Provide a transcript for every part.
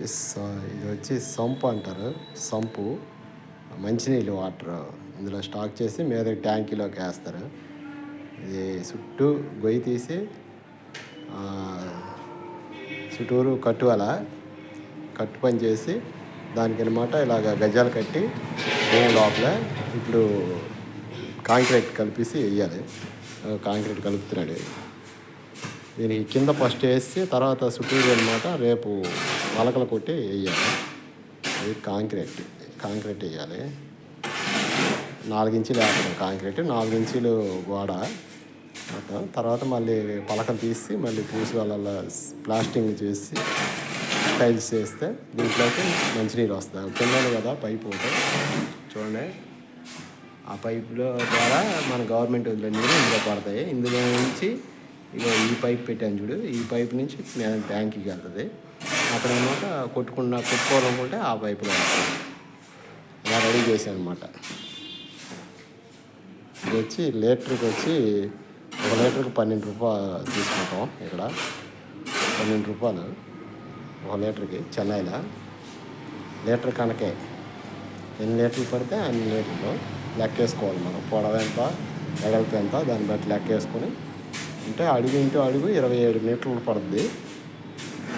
వచ్చి ఇది వచ్చి సంపు అంటారు సంపు. మంచినీళ్ళు వాటర్ ఇందులో స్టాక్ చేసి మీద ట్యాంకీలోకి వేస్తారు. ఇది చుట్టూ గొయ్యి తీసి చుట్టూరు కట్టువల? కట్టు పని చేసి దానికి అనమాట ఇలాగ గజాలు కట్టి భూమి లోపల ఇప్పుడు కాంక్రీట్ కలిపేసి వేయాలి. కాంక్రీట్ కలుపుతున్నాడు. దీనికి కింద ఫస్ట్ వేసి తర్వాత చుట్టూరు అనమాట రేపు పలకలు కొట్టి వేయాలి. అది కాంక్రీట్ కాంక్రీట్ వేయాలి. నాలుగించీలు వేస్తాం కాంక్రీట్ నాలుగించీలు గోడ. మొత్తం తర్వాత మళ్ళీ పలకలు తీసి మళ్ళీ పూసి వాళ్ళ ప్లాస్టింగ్ చేసి టైల్స్ చేస్తే దీంట్లోకి మంచినీరు వస్తాయి పిల్లలు కదా పైప్ ఒకటి. చూడండి. ఆ పైపులో ద్వారా మన గవర్నమెంట్ వదిలే నీరు ఇందులో పడతాయి. ఇందులో నుంచి ఇక ఈ పైప్ పెట్టాను చూడు. ఈ పైప్ నుంచి నేను ట్యాంక్కి వెళ్తుంది అక్కడ అనమాట కొట్టుకున్న కొట్టుకోవాలనుకుంటే ఆ పైపులో ఇలా రెడీ చేశాను అనమాట ఇది వచ్చి లీటర్కి వచ్చి ఒక లీటర్కి పన్నెండు రూపాయలు తీసుకుంటాం ఇక్కడ. పన్నెండు రూపాయలు ఒక లీటర్కి చెన్నైలో. లీటర్ కనకే. ఎన్ని లీటర్లు పడితే అన్ని లీటర్లు లెక్కేసుకోవాలి మనం. పొడవ ఎంత వెడల్పు ఎంత దాన్ని బట్టి లెక్కేసుకొని అంటే అడుగు ఇంటూ అడుగు ఇరవై ఏడు మీటర్లు పడుతుంది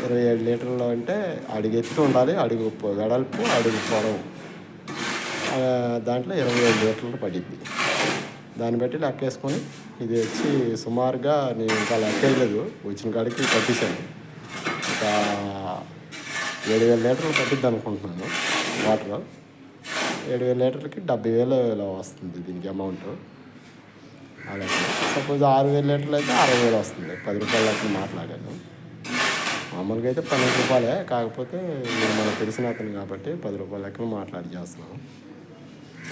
ఇరవై ఏడు లీటర్లు అంటే అడుగు ఎత్తు ఉండాలి అడుగు వెడల్పు అడుగు పొడవు. దాంట్లో ఇరవై ఏడు లీటర్లు పడింది. దాన్ని బట్టి లెక్కేసుకొని ఇది వచ్చి సుమారుగా నేను ఇంకా లెక్కలేదు వచ్చిన కాడికి కట్టేశాను ఒక ఏడు వేల లీటర్లు పట్టిద్ది అనుకుంటున్నాను వాటర్. ఏడు వేల లీటర్లకి డెబ్బై వేలు వస్తుంది దీనికి అమౌంట్. అలాగే సపోజ్ ఆరు వేల లీటర్లు అయితే అరవై వేలు వస్తుంది పది రూపాయల లెక్కన మాట్లాడాను. మామూలుగా అయితే పన్నెండు రూపాయలే కాకపోతే నేను మనకు తెలిసిన అతను కాబట్టి పది రూపాయల లెక్కన మాట్లాడి చేస్తున్నాను.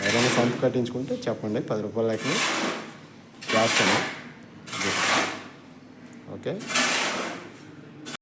ఎవరైనా సొంత కట్టించుకుంటే చెప్పండి పది రూపాయల లెక్కన చేస్తాను. ఓకే?